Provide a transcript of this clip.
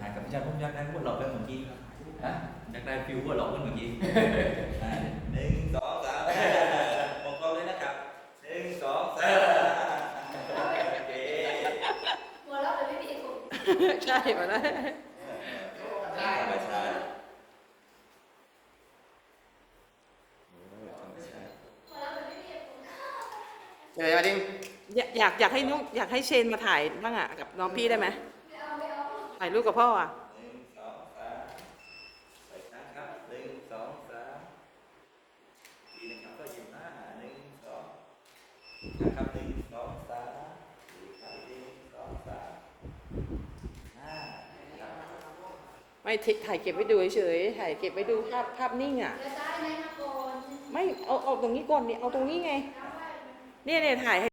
ถ่ายกับพี่ชายผมอยากได้หัวเราะกันเมื่อกี้ฮะอยากได้ฟิวหัวเราะกันเมื่อกี้อ่าหนึ่งสองสามมองกล้องเลยนะครับหนึ่งสองสามโอเคหัวเราะแต่ไม่มีผมใช่มาแล้ว ธรรมชาติโอ้ยธรรมชาติ หัวเราะแต่ไม่มีผม เดี๋ยวมาดิงอยากอยากอยากให้นุ๊กอยากให้เชนมาถ่ายบ้างอะกับน้องพี่ได้ไหมไม่เอาไม่เอาถ่ายรูปกับพ่ออะหนึ่งสองสามไปนะครับหนึ่งสองสามทีนะครับก็ยิ้มหน้าหนึ่งสองนะครับหนึ่งสองสามดีครับหนึ่งสองสามห้าครับไม่ทิถ่ายเก็บไว้ดูเฉยๆถ่ายเก็บไว้ดูภาพภาพนิ่งอะจะได้ไหมนะคนไม่เอาเอาตรงนี้ก่อนดิเอาตรงนี้ไง เนี่ยเนี่ยถ่ายให้